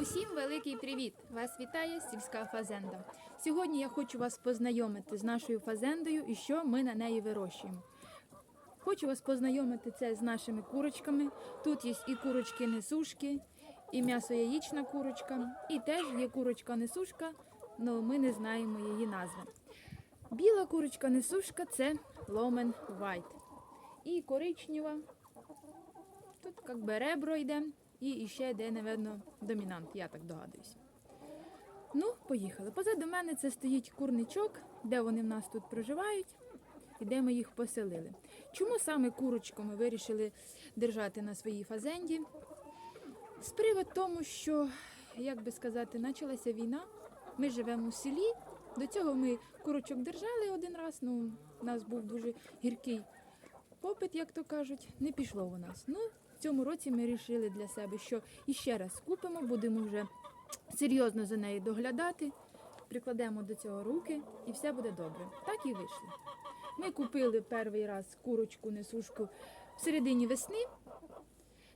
Усім великий привіт! Вас вітає сільська фазенда. Сьогодні я хочу вас познайомити з нашою фазендою і що ми на неї вирощуємо. Хочу вас познайомити це з нашими курочками. Тут є і курочки несушки, і м'ясо яєчна курочка, і теж є курочка несушка, але ми не знаємо її назви. Біла курочка несушка це ломен вайт. І коричнева. Тут як би ребро йде, і ще йде, напевно, домінант, я так догадуюсь. Ну, поїхали. Позаду мене це стоїть курничок, де вони в нас тут проживають, і де ми їх поселили. Чому саме курочку ми вирішили держати на своїй фазенді? З привод тому, що, як би сказати, почалася війна. Ми живемо у селі. До цього ми курочок держали один раз. Ну, у нас був дуже гіркий попит, як то кажуть, не пішло у нас. Ну, в цьому році ми вирішили для себе, що іще раз купимо, будемо вже серйозно за нею доглядати, прикладемо до цього руки і все буде добре. Так і вийшло. Ми купили перший раз курочку несушку в середині весни.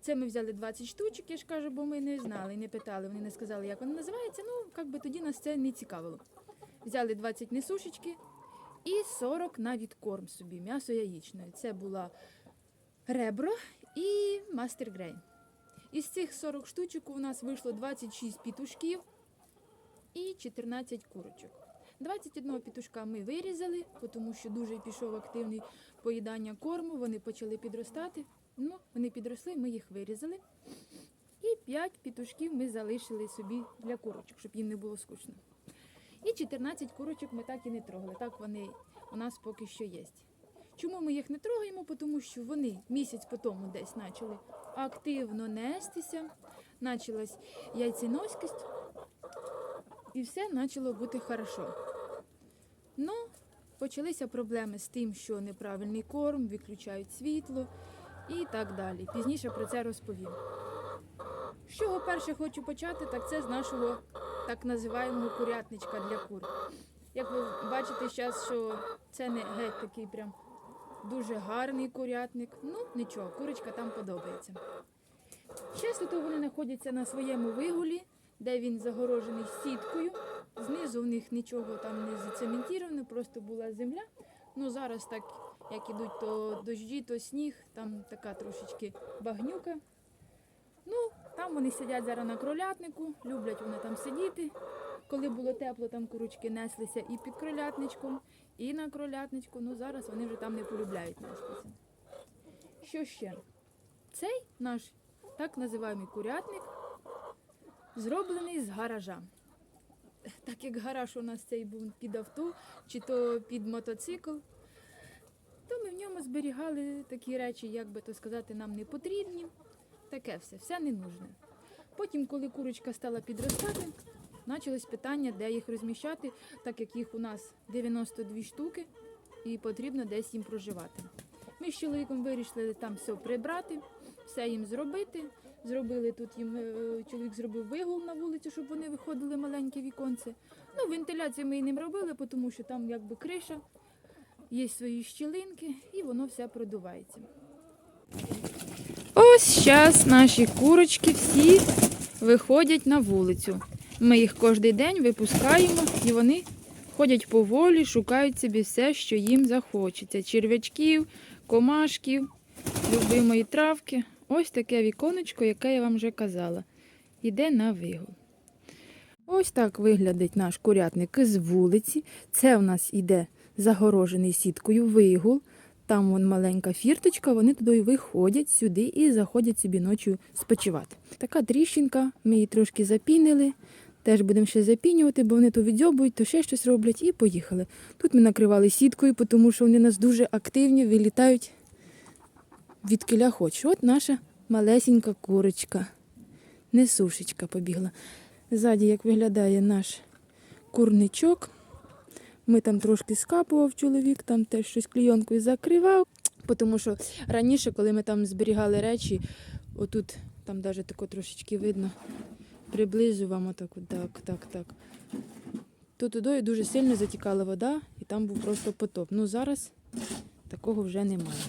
Це ми взяли 20 штучок, я ж кажу, бо ми не знали, не питали, вони не сказали, як вона називається. Ну, як би тоді нас це не цікавило. Взяли 20 несушечки і 40 на відкорм собі, м'ясо яєчне. Це була ребро і мастер грей. Із цих 40 штучок у нас вийшло 26 пітушків і 14 курочок. 21 пітушка ми вирізали, тому що дуже пішов активний поїдання корму, вони почали підростати. Ну, вони підросли, ми їх вирізали. І 5 пітушків ми залишили собі для курочок, щоб їм не було скучно. І 14 курочок ми так і не трогали. Так вони у нас поки що є. Чому ми їх не трогаємо? Тому що вони місяць по тому десь почали активно нестися, почалась яйценоскість, і все почало бути хорошо. Ну, почалися проблеми з тим, що неправильний корм, виключають світло і так далі. Пізніше про це розповім. З чого перше хочу почати, так це з нашого так називаємо курятничка для кур. Як ви бачите зараз, що це не геть такий прям дуже гарний курятник. Ну, нічого, курочка там подобається. Зараз тут вони знаходяться на своєму вигулі, де він загорожений сіткою. Знизу в них нічого там не зацементовано, просто була земля. Ну зараз так, як ідуть то дощі, то сніг, там така трошечки багнюка. Ну, там вони сидять зараз на кролятнику, люблять вони там сидіти. Коли було тепло, там курочки неслися і під кролятничком, і на кролятничку. Ну зараз вони вже там не полюбляють нестися. Що ще? Цей наш так називаємий курятник зроблений з гаража. Так як гараж у нас цей був під авто чи то під мотоцикл, то ми в ньому зберігали такі речі, як би то сказати, нам не потрібні. Таке все, все не нужне. Потім, коли курочка стала підростати, почалось питання, де їх розміщати, так як їх у нас 92 штуки і потрібно десь їм проживати. Ми з чоловіком вирішили там все прибрати, все їм зробити. Зробили тут їм, е, чоловік зробив вигул на вулицю, щоб вони виходили маленьке віконце. Ну, вентиляцію ми і не робили, тому що там якби криша, є свої щілинки, і воно все продувається. Ось зараз наші курочки всі виходять на вулицю. Ми їх кожен день випускаємо і вони ходять поволі, шукають собі все, що їм захочеться. Черв'ячків, комашків, любимої травки. Ось таке віконечко, яке я вам вже казала. Іде на вигул. Ось так виглядить наш курятник з вулиці. Це у нас іде загорожений сіткою вигул. Там вон маленька фірточка, вони туди виходять сюди і заходять собі ночі спочивати. Така тріщинка, ми її трошки запінили. Теж будемо ще запінювати, бо вони то відьобують, то ще щось роблять і поїхали. Тут ми накривали сіткою, тому що вони нас дуже активні, вилітають від киля хоч. От наша малесенька курочка. Несушечка побігла. Ззаді, як виглядає наш курничок. Ми там трошки скапував чоловік, там теж щось клійонкою закривав. Тому що раніше, коли ми там зберігали речі, отут там навіть тако трошечки видно, приблизу вам отак, от, так, так, так. То туди дуже сильно затікала вода, і там був просто потоп. Ну зараз такого вже немає.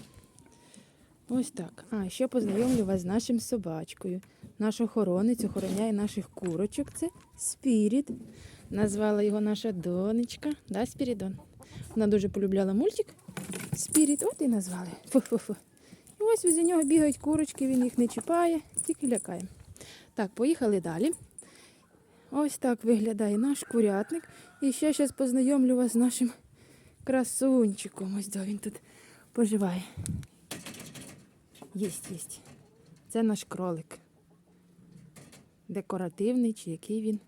Ось так. А ще познайомлю вас з нашим собачкою. Наш охоронець охороняє наших курочок. Це Спіріт. Назвала його наша донечка. Да, Спірідон? Вона дуже полюбляла мультик. Спіріт, от і назвали. Фу-фу-фу. І ось від нього бігають курочки, він їх не чіпає, тільки лякає. Так, поїхали далі. Ось так виглядає наш курятник. І ще зараз познайомлю вас з нашим красунчиком. Ось де він тут поживає. Єсть, єсть. Це наш кролик. Декоративний чи який він.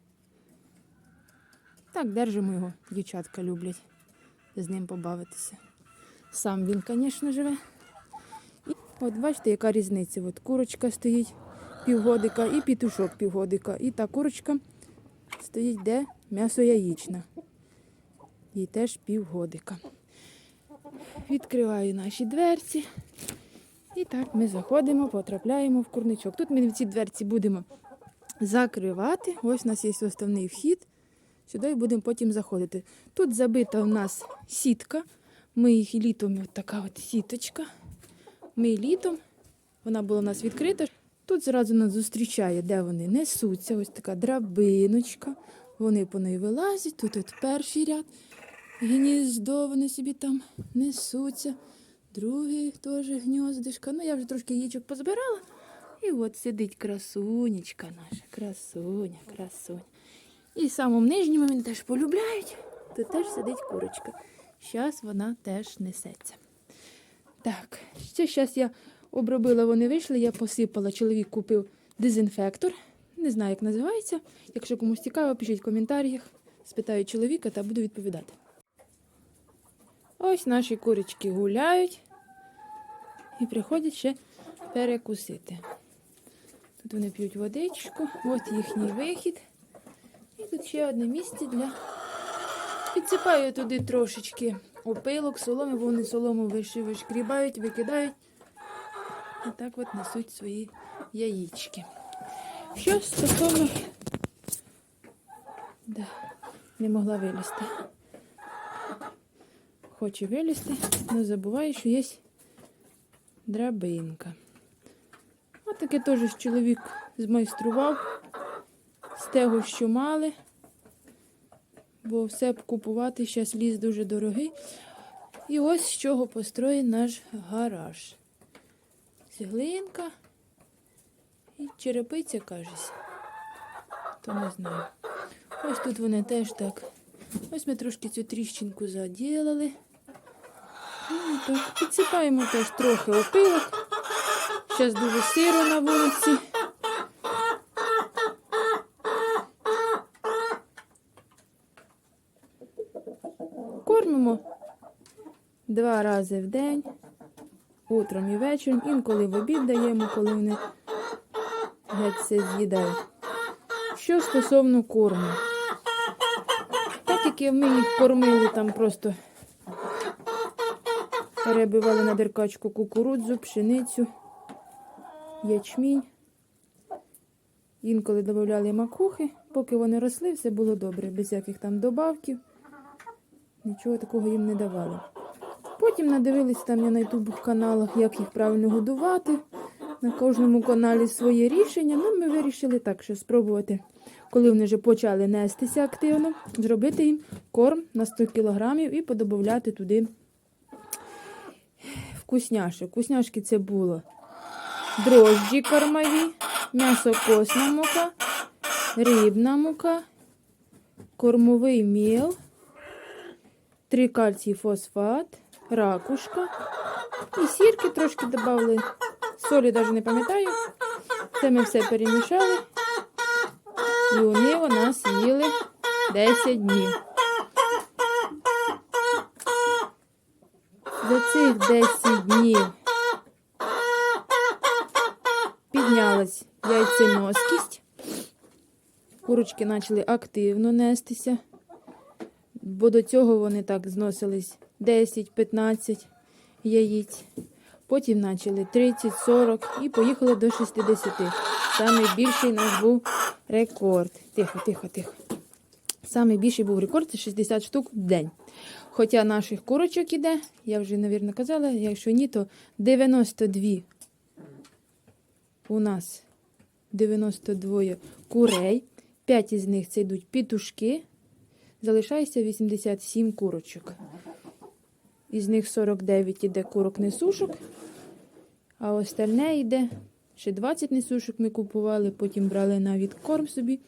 Так, держимо його, дівчатка люблять з ним побавитися. Сам він, звісно, живе. І от бачите, яка різниця. От курочка стоїть півгодика і пітушок півгодика. І та курочка стоїть де м'ясо яєчне. Їй теж півгодика. Відкриваю наші дверці. І так ми заходимо, потрапляємо в курничок. Тут ми ці дверці будемо закривати. Ось у нас є основний вхід. Сюди будемо потім заходити. Тут забита у нас сітка. Ми їх літом, от така от сіточка. Ми літом, вона була у нас відкрита. Тут зразу нас зустрічає, де вони несуться. Ось така драбиночка. Вони по неї вилазять. Тут от перший ряд. Гніздо, вони собі там несуться. Другий теж гніздишка. Ну, я вже трошки яєчок позбирала. І от сидить красунечка наша, красуня, красуня. І в самому нижньому він теж полюбляють. Тут теж сидить курочка. Зараз вона теж несеться. Так, ще зараз я обробила, вони вийшли, я посипала. Чоловік купив дезінфектор. Не знаю, як називається. Якщо комусь цікаво, пишіть в коментарях. Спитаю чоловіка та буду відповідати. Ось наші курочки гуляють і приходять ще перекусити. Тут вони п'ють водичку, от їхній вихід. І тут ще одне місце для. Підсипаю туди трошечки опилок, соломи, бо вони солому виш- вишкрібають, викидають. І так от несуть свої яєчки. Що стосовно. Да, не могла вилізти. Хоче вилізти, але забуває, що є драбинка. Ось таке теж чоловік змайстрував з того, що мали. Бо все б купувати, зараз ліс дуже дорогий. І ось з чого построєн наш гараж. Цеглинка і черепиця, кажеться. То не знаю. Ось тут вони теж так. Ось ми трошки цю тріщинку заділили. Ну, так. Підсипаємо теж трохи опилок. Зараз дуже сиро на вулиці. Кормимо два рази в день, утром і вечором, інколи в обід даємо, коли вони геть все з'їдають. Що стосовно корму, так як ми їх кормили там просто перебивали на деркачку кукурудзу, пшеницю, ячмінь. Інколи додавали макухи, поки вони росли, все було добре, без всяких там добавків. Нічого такого їм не давали. Потім надивились там я на ютуб каналах, як їх правильно годувати. На кожному каналі своє рішення. Ну, ми вирішили так, що спробувати, коли вони вже почали нестися активно, зробити їм корм на 100 кілограмів і подобавляти туди вкусняшок. Вкусняшки це було дрожджі кормові, м'ясокосна мука, рибна мука, кормовий міл, три кальцій фосфат, ракушка. І сірки трошки додали. Солі навіть не пам'ятаю. Це ми все перемішали. І вони у нас їли 10 днів. За цих 10 днів піднялась яйценоскість. Курочки почали активно нестися, бо до цього вони так зносились 10-15 яєць. Потім почали 30-40 і поїхали до 60. Саме більший наш був рекорд. Тихо, тихо, тихо. Саме більший був рекорд це 60 штук в день. Хоча наших курочок іде, я вже, мабуть, казала, якщо ні, то 92 у нас 92 курей, 5 із них це йдуть пітушки, залишається 87 курочок. Із них 49 іде курок несушок, а остальне йде ще 20 несушок ми купували, потім брали на відкорм собі.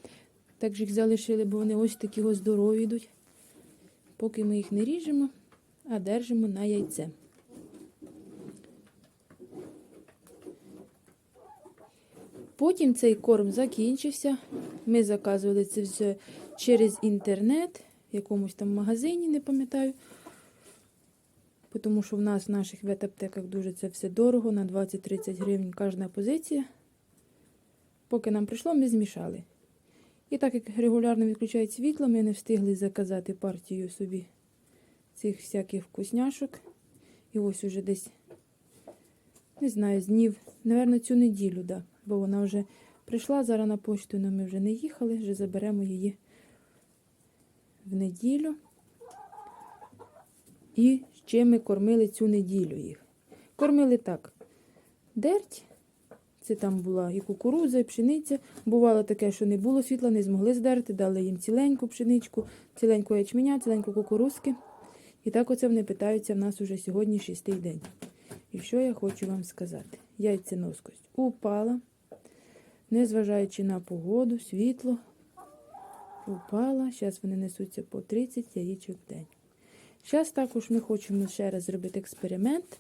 Так же їх залишили, бо вони ось такі здорові йдуть. Поки ми їх не ріжемо, а держимо на яйце. Потім цей корм закінчився. Ми заказували це все через інтернет, в якомусь там магазині, не пам'ятаю. Тому що в нас в наших ветаптеках дуже це все дорого, на 20-30 гривень кожна позиція. Поки нам прийшло, ми змішали. І так як регулярно відключають світло, ми не встигли заказати партію собі цих всяких вкусняшок. І ось уже десь, не знаю, з днів, напевно, цю неділю, да, бо вона вже прийшла зараз на пошту, але ми вже не їхали, вже заберемо її в неділю. І ще ми кормили цю неділю їх. Кормили так. Дерть, це там була і кукурудза, і пшениця. Бувало таке, що не було світла, не змогли здерти, дали їм ціленьку пшеничку, ціленьку ячменя, ціленьку кукурузки. І так оце вони питаються в нас уже сьогодні шістий день. І що я хочу вам сказати? Яйценоскость упала, незважаючи на погоду, світло упала. Зараз вони несуться по 30 яєчок в день. Зараз також ми хочемо ще раз зробити експеримент,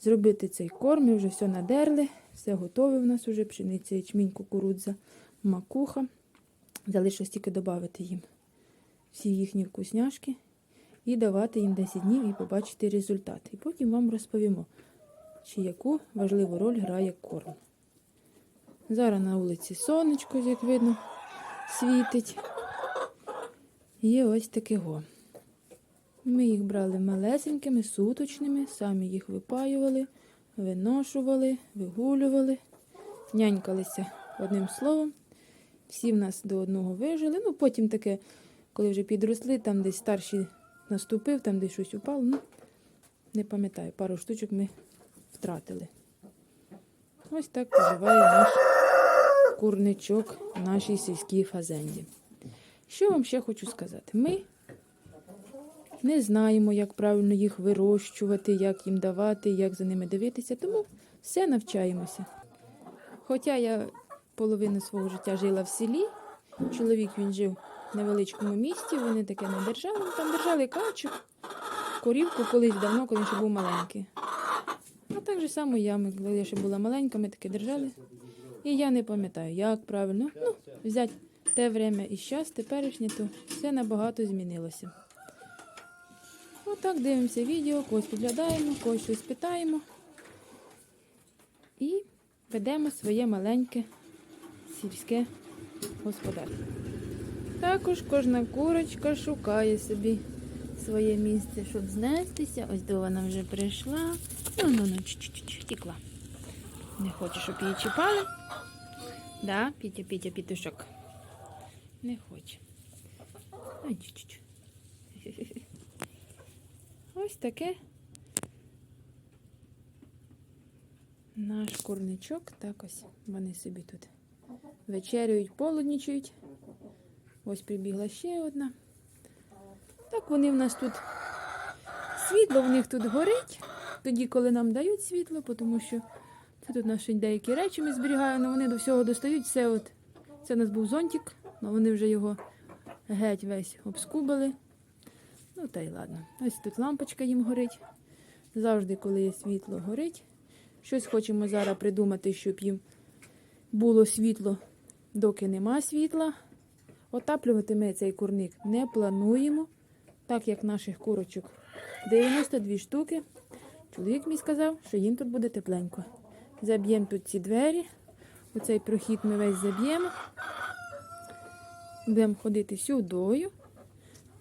зробити цей корм. Ми вже все надерли, все готове в нас вже пшениця, ячмінь, кукурудза, макуха. Залишилось тільки додати їм всі їхні вкусняшки і давати їм 10 днів і побачити результат. І потім вам розповімо, чи яку важливу роль грає корм. Зараз на вулиці сонечко, як видно, світить. Є ось таке го. Ми їх брали малесенькими, суточними, самі їх випаювали, виношували, вигулювали, нянькалися одним словом. Всі в нас до одного вижили. Ну, потім таке, коли вже підросли, там десь старший наступив, там десь щось упало. Ну, не пам'ятаю, пару штучок ми втратили. Ось так поживає наш курничок в нашій сільській фазенді. Що вам ще хочу сказати? Ми не знаємо, як правильно їх вирощувати, як їм давати, як за ними дивитися, тому все навчаємося. Хоча я половину свого життя жила в селі, чоловік він жив в невеличкому місті, вони таке не держали, там держали качок, корівку колись давно, коли ще був маленький. А так же само я, ми, коли я ще була маленька, ми таке держали. І я не пам'ятаю, як правильно. Ну, взяти те время і час, теперішнє, то все набагато змінилося. Отак дивимося відео, когось підглядаємо, когось щось питаємо. І ведемо своє маленьке сільське господарство. Також кожна курочка шукає собі своє місце, щоб знестися. Ось до вона вже прийшла. Ну, ну, ну, втікла. Не хоче, щоб її чіпали. Да, Пітя, Пітя, пітушок. Не хоче. Ай, чуть-чуть. Ось таке. Наш курничок. Так ось вони собі тут вечерюють, полуднічують. Ось прибігла ще одна. Так вони в нас тут світло в них тут горить, тоді, коли нам дають світло, тому що це тут наші деякі речі ми зберігаємо, але вони до всього достають. Все от, це у нас був зонтик, але вони вже його геть весь обскубали. Ну та й ладно. Ось тут лампочка їм горить. Завжди, коли є світло, горить. Щось хочемо зараз придумати, щоб їм було світло, доки нема світла. Отаплювати ми цей курник не плануємо, так як наших курочок 92 штуки. Чоловік мій сказав, що їм тут буде тепленько. Заб'ємо тут ці двері, оцей прохід ми весь заб'ємо. Будемо ходити сюдою.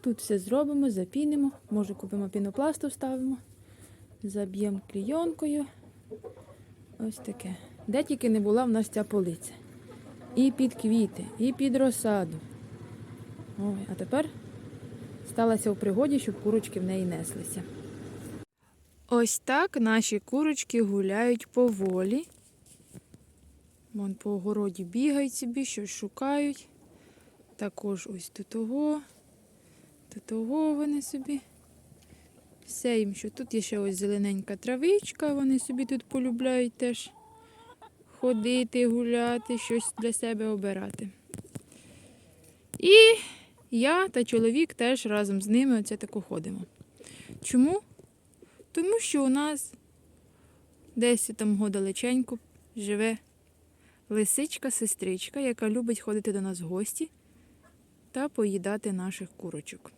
Тут все зробимо, запінимо, може купимо пінопласту, вставимо, заб'ємо клійонкою. Ось таке. Де тільки не була в нас ця полиця. І під квіти, і під розсаду. Ой, а тепер сталося в пригоді, щоб курочки в неї неслися. Ось так наші курочки гуляють поволі. Вон по огороді бігають собі, щось шукають. Також ось до того, того вони собі. Все їм, що тут є ще ось зелененька травичка, вони собі тут полюбляють теж ходити, гуляти, щось для себе обирати. І я та чоловік теж разом з ними оце тако ходимо. Чому? Тому що у нас десь там годалеченько живе лисичка-сестричка, яка любить ходити до нас в гості та поїдати наших курочок.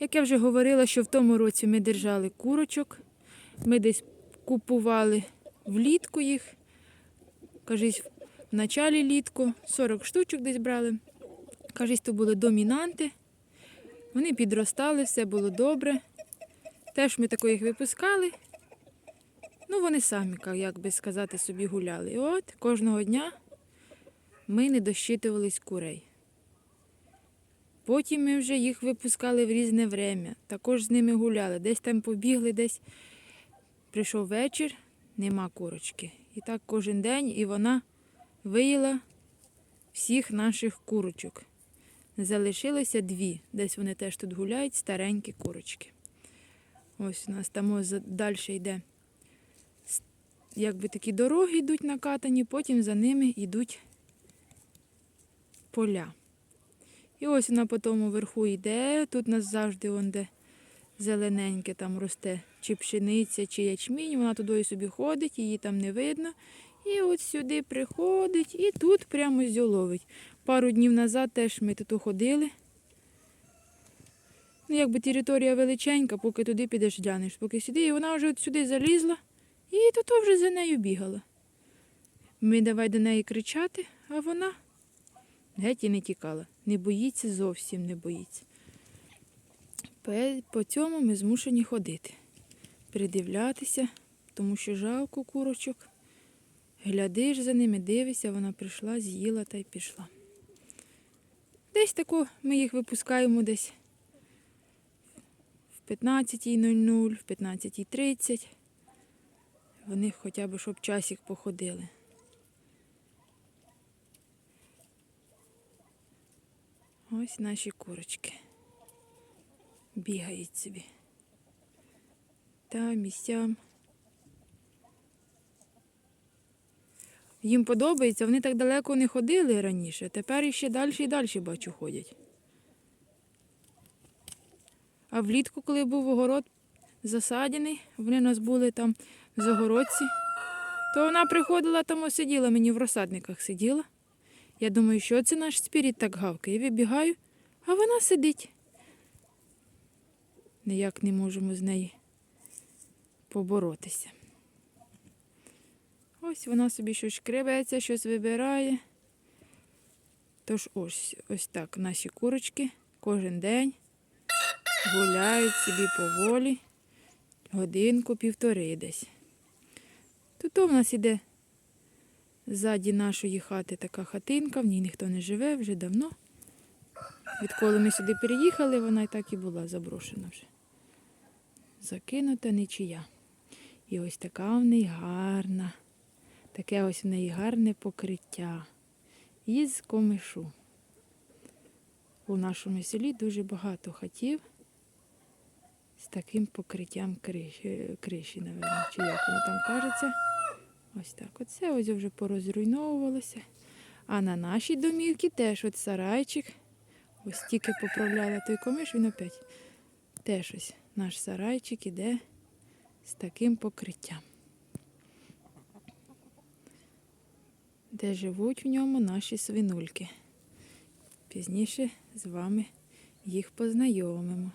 Як я вже говорила, що в тому році ми держали курочок, ми десь купували влітку їх, кажись, в началі літку, 40 штучок десь брали. Кажись, то були домінанти. Вони підростали, все було добре. Теж ми тако їх випускали. Ну, вони самі, як би сказати, собі гуляли. І от кожного дня ми не дощитувались курей. Потім ми вже їх випускали в різне время. Також з ними гуляли. Десь там побігли, десь прийшов вечір, нема курочки. І так кожен день, і вона виїла всіх наших курочок. Залишилося дві. Десь вони теж тут гуляють, старенькі курочки. Ось у нас там далі йде. Якби такі дороги йдуть накатані, потім за ними йдуть поля. І ось вона по тому верху йде. Тут нас завжди он де зелененьке там росте, чи пшениця, чи ячмінь. Вона туди собі ходить, її там не видно. І от сюди приходить і тут прямо зьоловить. Пару днів назад теж ми тут ходили. Ну, якби територія величенька, поки туди підеш глянеш, поки сюди, і вона вже от сюди залізла, і тут вже за нею бігала. Ми давай до неї кричати, а вона геть і не тікала. Не боїться зовсім не боїться. По цьому ми змушені ходити, придивлятися, тому що жалко курочок. Глядиш за ними, дивишся, вона прийшла, з'їла та й пішла. Десь тако ми їх випускаємо десь в 15.00, в 15.30. Вони хоча б щоб часик походили. Ось наші курочки. Бігають собі. Та місцям. Їм подобається, вони так далеко не ходили раніше, тепер іще далі і далі бачу ходять. А влітку, коли був огород засадений, вони у нас були там в загородці, то вона приходила там сиділа, мені в розсадниках сиділа. Я думаю, що це наш спіріт так гавкає. Вибігаю, а вона сидить. Ніяк не можемо з нею поборотися. Ось вона собі щось шкребеться, щось вибирає. Тож ось ось так наші курочки кожен день гуляють собі поволі, годинку, півтори десь. Тут у нас іде ззаді нашої хати така хатинка, в ній ніхто не живе вже давно. Відколи ми сюди переїхали, вона і так і була заброшена вже. Закинута нічия. І ось така в неї гарна. Таке ось в неї гарне покриття із комишу. У нашому селі дуже багато хатів з таким покриттям криші, криші напевно, чи як воно там кажеться. Ось так. Оце ось вже порозруйновувалося. А на нашій домівці теж от сарайчик. Ось тільки поправляла той комиш, він опять. Теж ось наш сарайчик іде з таким покриттям. де живуть в ньому наші свинульки. Пізніше з вами їх познайомимо.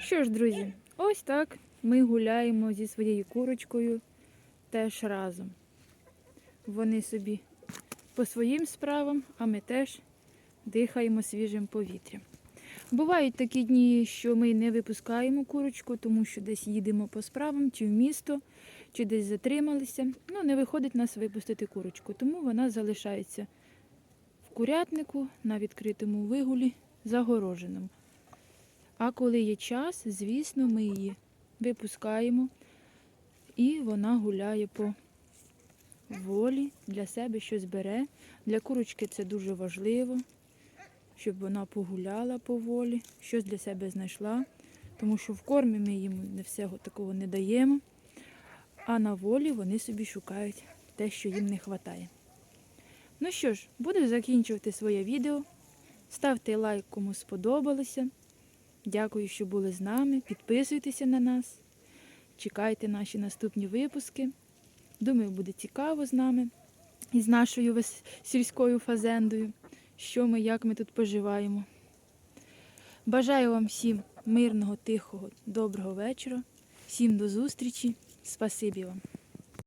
Що ж, друзі, ось так ми гуляємо зі своєю курочкою теж разом. Вони собі по своїм справам, а ми теж дихаємо свіжим повітрям. Бувають такі дні, що ми не випускаємо курочку, тому що десь їдемо по справам, чи в місто, чи десь затрималися. Ну, не виходить нас випустити курочку, тому вона залишається в курятнику на відкритому вигулі, загороженому. А коли є час, звісно, ми її випускаємо, І вона гуляє по волі, для себе щось бере. Для курочки це дуже важливо, щоб вона погуляла по волі, щось для себе знайшла, тому що в кормі ми їм не всього такого не даємо, а на волі вони собі шукають те, що їм не вистачає. Ну що ж, буду закінчувати своє відео. Ставте лайк, кому сподобалося. Дякую, що були з нами. Підписуйтеся на нас. Чекайте наші наступні випуски. Думаю, буде цікаво з нами і з нашою сільською фазендою, що ми, як ми тут поживаємо. Бажаю вам всім мирного, тихого, доброго вечора. Всім до зустрічі. Спасибі вам.